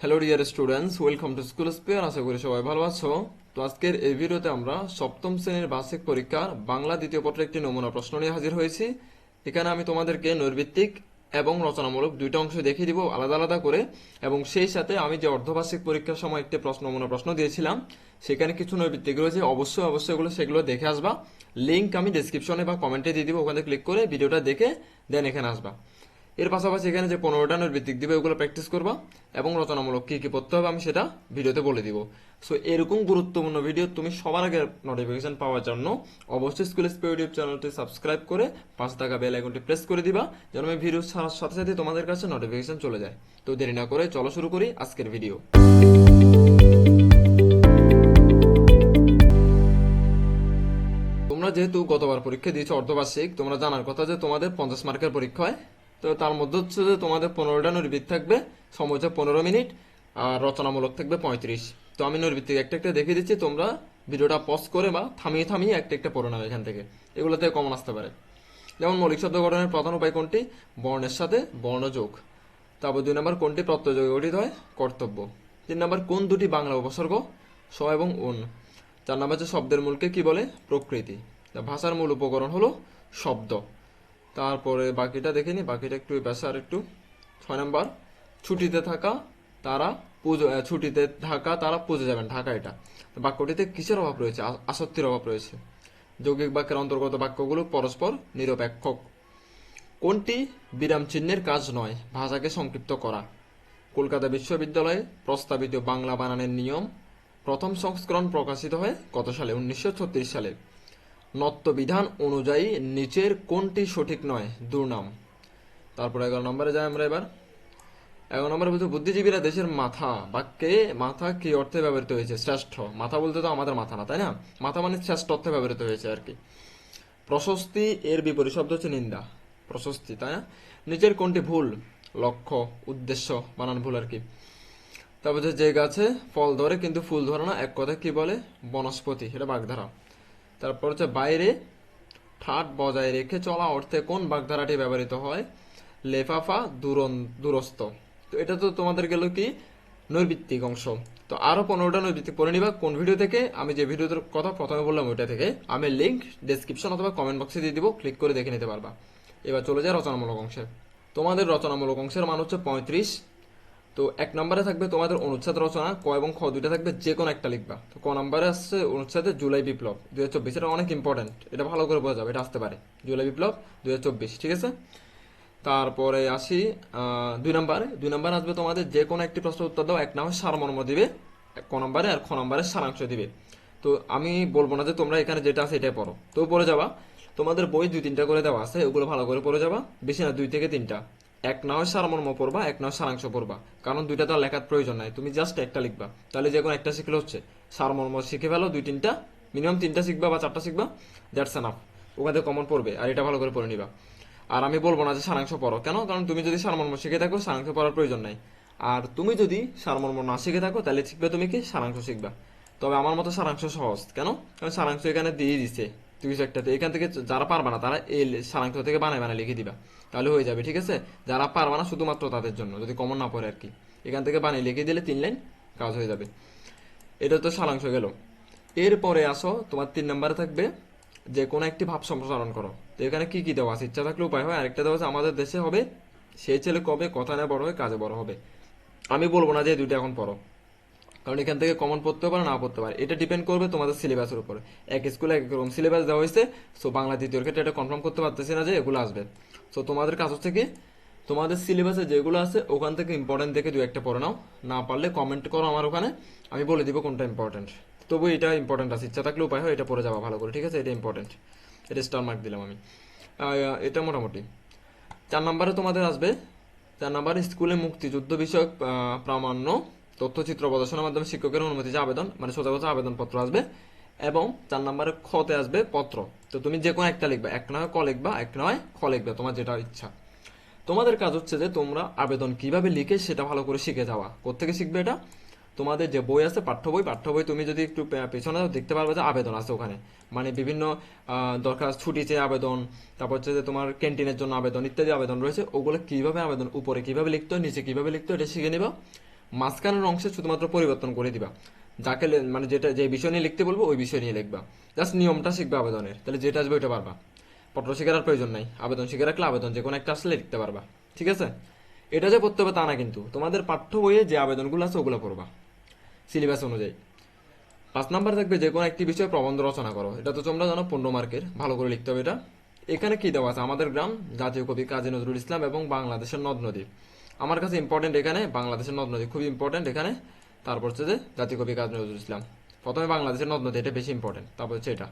Hello dear students welcome to school spare আশা করি সবাই ভালো আছো। তো আজকের এই ভিডিওতে আমরা সপ্তম শ্রেণির বার্ষিক পরীক্ষার বাংলা দ্বিতীয় পত্রের একটি নমুনা প্রশ্ন নিয়ে হাজির হয়েছি। এখানে আমি তোমাদেরকে নৈর্ভিত্তিক এবং রচনামূলক দুইটা অংশ দেখিয়ে দিব আলাদা আলাদা করে। এবং সেই সাথে আমি যে অর্ধবার্ষিক পরীক্ষার সময় একটি প্রশ্ন নমুনা প্রশ্ন দিয়েছিলাম, সেখানে কিছু নৈর্ভিত্তিক রয়েছে। অবশ্যই অবশ্যই এগুলো, সেগুলো দেখে আসবা। লিঙ্ক আমি ডিসক্রিপশনে বা কমেন্টে দিয়ে দিব। ওখানে ক্লিক করে ভিডিওটা দেখে দেন এখানে আসবা। এর পাশাপাশি এখানে যে পনেরোটা নৈর্ভিত্তিক দিবে, ওগুলো প্র্যাকটিস করবা এবং রচনামূলক কী কী পড়তে হবে আমি সেটা ভিডিওতে বলে দিব। সো এরকম গুরুত্বপূর্ণ ভিডিও তুমি সবার আগে নোটিফিকেশন পাওয়ার জন্য অবশ্যই স্কুল স্পে ইউটিউব চ্যানেলটি সাবস্ক্রাইব করে পাঁচ টাকা বেল আইকনটি প্রেস করে দিবা, যেন আমি ভিডিও ছাড়ার সাথে সাথে তোমাদের কাছে নোটিফিকেশন চলে যায়। তো দেরি না করে চলো শুরু করি আজকের ভিডিও তোমরা যেহেতু গতবার পরীক্ষা দিয়েছ অর্ধবার্ষিক, তোমরা জানার কথা যে তোমাদের পঞ্চাশ মার্কের পরীক্ষা হয়। তো তার মধ্যে হচ্ছে যে তোমাদের পনেরোটা নৈর্ভিত থাকবে, সময় হচ্ছে পনেরো মিনিট, আর রচনামূলক থাকবে পঁয়ত্রিশ। তো আমি নৈর্ভিত্তিক একটা একটা দেখিয়ে দিচ্ছি, তোমরা ভিডিওটা পজ করে বা থামিয়ে থামিয়ে একটা একটা পড়ে নাও এখান থেকে। এগুলোতে কমন আসতে পারে। যেমন মৌলিক শব্দ গঠনের প্রধান উপায় কোনটি? বর্ণের সাথে বর্ণযোগ। তারপর দুই নম্বর কোনটি? প্রত্যযোগে গঠিত হয় কর্তব্য। তিন নম্বর কোন দুটি বাংলা উপসর্গ? স এবং উন। চার নম্বর হচ্ছে শব্দের মূলকে কি বলে? প্রকৃতি। ভাষার মূল উপকরণ হলো শব্দ। তারপরে বাকিটা দেখে নি, বাকিটা একটু ব্যাস আর একটু ছয় নম্বর। ছুটিতে থাকা তারা পুজো ছুটিতে থাকা তারা পুজো যাবেন ঢাকা এটা। বাক্যটিতে কিসের অভাব রয়েছে? আসক্তির অভাব রয়েছে। যৌগিক বাক্যের অন্তর্গত বাক্যগুলো পরস্পর নিরপেক্ষক কোনটি বিরাম চিহ্নের কাজ নয়? ভাষাকে সংক্ষিপ্ত করা। কলকাতা বিশ্ববিদ্যালয়ে প্রস্তাবিত বাংলা বানানের নিয়ম প্রথম সংস্করণ প্রকাশিত হয় কত সালে? উনিশশো ছত্রিশ সালে। নত্যবিধান অনুযায়ী নিচের কোনটি সঠিক নয়? দুর্নাম। তারপর এগারো নম্বরে যাই আমরা এবার। এগারো নম্বরে বলছে, বুদ্ধিজীবীরা দেশের মাথা, বাক্যে মাথা কি অর্থে ব্যবহৃত হয়েছে? শ্রেষ্ঠ। মাথা বলতে তো আমাদের মাথা না, তাই না? মাথা মানে শ্রেষ্ঠ অর্থে ব্যবহৃত হয়েছে আর কি। প্রশস্তি এর বিপরীত শব্দ হচ্ছে নিন্দা। প্রশস্তি, তাই না? নিচের কোনটি ভুল? লক্ষ্য, উদ্দেশ্য বানান ভুল আর কি। তারপর যে গাছে ফল ধরে কিন্তু ফুল ধরে না, এক কথায় কি বলে? বনস্পতি, এটা বাগধারা। তারপর হচ্ছে বাইরে ঠাট বজায় রেখে চলা অর্থে কোন বাগধারাটি ব্যবহৃত হয়? লেফাফা দূরন দূরস্থ তো এটা তো তোমাদের গেল কি? নৈর্ভিত্তিক অংশ। তো আরও পনেরোটা নৈর্ভিত্তিক পড়ে নিবা। কোন ভিডিও থেকে? আমি যে ভিডিওর কথা প্রথমে বললাম ওইটা থেকে। আমি লিঙ্ক ডেসক্রিপশন অথবা কমেন্ট বক্সে দিয়ে দিব। ক্লিক করে দেখে নিতে পারবা। এবার চলে যায় রচনামূলক অংশে। তোমাদের রচনামূলক অংশের মান হচ্ছে পঁয়ত্রিশ। তো এক নম্বরে থাকবে তোমাদের অনুচ্ছেদ রচনা, ক এবং খ দুইটা থাকবে যে কোনো একটা লিখবা। তো ক নম্বরে আসছে অনুচ্ছেদে জুলাই বিপ্লব দুই হাজার চব্বিশ। এটা অনেক ইম্পর্টেন্ট এটা ভালো করে বোঝা যাবে, এটা আসতে পারে। জুলাই বিপ্লব দুই হাজার চব্বিশ, ঠিক আছে? তারপরে আসি দুই নম্বরে। দুই নম্বরে আসবে তোমাদের যে কোনো একটি প্রশ্ন উত্তর দাও, এক নামে সারমর্ম দিবে, ক নম্বরে আর খ নম্বরে সারাংশ দিবে। তো আমি বলব না যে তোমরা এখানে যেটা আছে এটাই পড়ো। তো পড়ে যাবা, তোমাদের বই দুই তিনটা করে দেওয়া আছে, ওগুলো ভালো করে পড়ে যাবা, বেশি না, দুই থেকে তিনটা। এক না হয় সারমর্ম পড়বা, এক না হয় সারাংশ পড়বা। কারণ দুইটা তো লেখার প্রয়োজন নাই। তুমি জাস্ট একটা লিখবা। তাহলে যে কোনো একটা শিখলে হচ্ছে। সারমর্ম শিখে ফেলো, দুই তিনটা মিনিমাম তিনটা শিখবা বা চারটা শিখবা দ্যাটস এনাফ ওখান থেকে কমন পড়বে, আর এটা ভালো করে পড়ে নিবা। আর আমি বলব না যে সারাংশ পড়ো। কেন? কারণ তুমি যদি সারমর্ম শিখে থাকো, সারাংশ পড়ার প্রয়োজন নাই। আর তুমি যদি সারমর্ম না শিখে থাকো, তাহলে শিখবে তুমি কি? সারাংশ শিখবা। তবে আমার মতো সারাংশ সহজ। কেন? কারণ সারাংশ এখানে দিয়ে দিছে। তুই একটাতে এখান থেকে যারা পারবা না, তারা এই সারাংশ থেকে বানায় বানায় লিখে দিবা। তাহলে হয়ে যাবে, ঠিক আছে? যারা পারবা না, শুধুমাত্র তাদের জন্য, যদি কমন না পড়ে আর কি এখান থেকে বানিয়ে লিখে দিলে তিন লাইন কাজ হয়ে যাবে। এটা তো সারাংশ গেল। এরপরে আসো, তোমার তিন নম্বরে থাকবে যে, কোনো একটি ভাব সম্প্রসারণ করো। তো এখানে কি কি দেওয়া আছে? ইচ্ছা থাকলে উপায় হয়। আরেকটা দেওয়া আছে, আমাদের দেশে হবে সেই ছেলে কবে কথা না বড় হয় কাজে বড় হবে। আমি বলব না যে দুইটা এখন পড়ো। কারণ এখান থেকে কমন পড়তে পারে না পড়তে পারে। এটা ডিপেন্ড করবে তোমাদের সিলেবাসের উপরে। এক স্কুলে এক রকম সিলেবাস দেওয়া হয়েছে সো বাংলা দ্বিতীয় ক্ষেত্রে এটা কনফার্ম করতে পারতেছি না যে এগুলো আসবে। সো তোমাদের কাছ হচ্ছে কি, তোমাদের সিলেবাসে যেগুলো আছে, ওখান থেকে ইম্পর্টেন্ট দেখে দু একটা পড়ে নাও। না পারলে কমেন্ট করো আমার ওখানে, আমি বলে দিব কোনটা ইম্পর্টেন্ট তবু এটা ইম্পর্টেন্ট আছে, ইচ্ছা থাকলে উপায় হয়, এটা পড়ে যাওয়া ভালো করে, ঠিক আছে? এটা ইম্পর্টেন্ট এটা স্টার মার্ক দিলাম আমি। এটা মোটামুটি। চার নম্বরে তোমাদের আসবে, চার নম্বরে স্কুলে মুক্তিযুদ্ধ বিষয়ক প্রামাণ্য তথ্যচিত্র প্রদর্শনের মাধ্যমে শিক্ষকের অনুমতি যে আবেদন মানে সোজা কথা আবেদনপত্র আসবে এবং চার নম্বরে খতে আসবে পত্র। তো তুমি যে কোনো একটা লিখবা, এক নয় ক লিখবা, এক নয় খ লিখবে, তোমার যেটা ইচ্ছা। তোমাদের কাজ হচ্ছে যে তোমরা আবেদন কীভাবে লিখে সেটা ভালো করে শিখে যাওয়া। কোথেকে শিখবে এটা? তোমাদের যে বই আছে, পাঠ্য বই পাঠ্য বই তুমি যদি একটু পেছনে দেখতে পারবে যে আবেদন আছে ওখানে। মানে বিভিন্ন দরকার ছুটি চেয়ে আবেদন, তারপর হচ্ছে যে তোমার ক্যান্টিনের জন্য আবেদন ইত্যাদি আবেদন রয়েছে। ওগুলো কীভাবে আবেদন, উপরে কীভাবে লিখতে হয়, নিচে কীভাবে লিখতে হয়, এটা শিখে নিবা। মাঝখানের অংশে শুধুমাত্র পরিবর্তন করে দিবা। যাকে মানে যেটা যে বিষয় নিয়ে লিখতে বলব, ওই বিষয় নিয়ে লিখবা। জাস্ট নিয়মটা শিখবে আবেদনের। তাহলে যেটা আসবে ওইটা পারবা। পত্র শিখার আর প্রয়োজন নাই। আবেদন শিখে রাখলে আবেদন যে কোনো একটা আসলে লিখতে পারবা। ঠিক আছে? এটা যে পড়তে হবে তা না কিন্তু। তোমাদের পাঠ্য বইয়ে যে আবেদনগুলো আছে ওগুলো পড়বা। সিলেবাস অনুযায়ী। পাঁচ নাম্বার থাকবে যে কোনো একটি বিষয়ে প্রবন্ধ রচনা করো। এটা তো তোমরা জানো, পনেরো মার্কের। ভালো করে লিখতে হবে এটা। এখানে কি দেওয়া আছে? আমাদের গ্রাম জাতীয় কবি কাজী নজরুল ইসলাম এবং বাংলাদেশের নদ নদী। আমার কাছে ইম্পর্টেন্ট এখানে বাংলাদেশের নদ নদী, খুবই ইম্পর্টেন্ট এখানে। তারপর হচ্ছে যে জাতীয় কবি কাজ নজরুল ইসলাম। প্রথমে বাংলাদেশের নদ নদী, এটা বেশি ইম্পর্টেন্ট তারপর হচ্ছে এটা।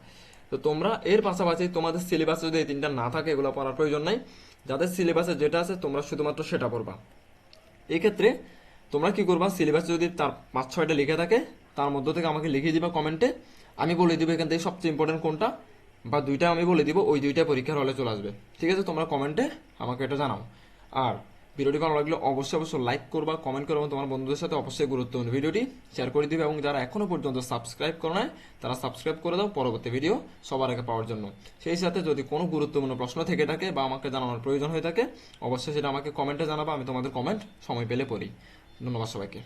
তো তোমরা এর পাশাপাশি তোমাদের সিলেবাসে যদি এই তিনটা না থাকে, এগুলো পড়ার প্রয়োজন নাই। যাদের সিলেবাসে যেটা আছে, তোমরা শুধুমাত্র সেটা পড়বা। এক্ষেত্রে তোমরা কি করবা সিলেবাস যদি তার পাঁচ, ছয়টা লিখে থাকে, তার মধ্য থেকে আমাকে লিখে দিবা কমেন্টে। আমি বলে দিব এখান থেকে সবচেয়ে ইম্পর্টেন্ট কোনটা, বা দুইটা আমি বলে দিব, ওই দুইটা পরীক্ষার হলে চলে আসবে। ঠিক আছে, তোমরা কমেন্টে আমাকে এটা জানাও। আর ভিডিওটি ভালো লাগলে অবশ্যই অবশ্যই লাইক করবা কমেন্ট করবা তোমার বন্ধুদের সাথে অবশ্যই গুরুত্বপূর্ণ ভিডিওটি শেয়ার করে দিবে এবং যারা এখনও পর্যন্ত সাবস্ক্রাইব করে নাই, তারা সাবস্ক্রাইব করে দাও পরবর্তী ভিডিও সবার আগে পাওয়ার জন্য। সেই সাথে যদি কোনো গুরুত্বপূর্ণ প্রশ্ন থেকে থাকে বা আমাকে জানানোর প্রয়োজন হয়ে থাকে, অবশ্যই সেটা আমাকে কমেন্টে জানাবা, আমি তোমাদের কমেন্ট সময় পেলে পড়ি। ধন্যবাদ সবাইকে।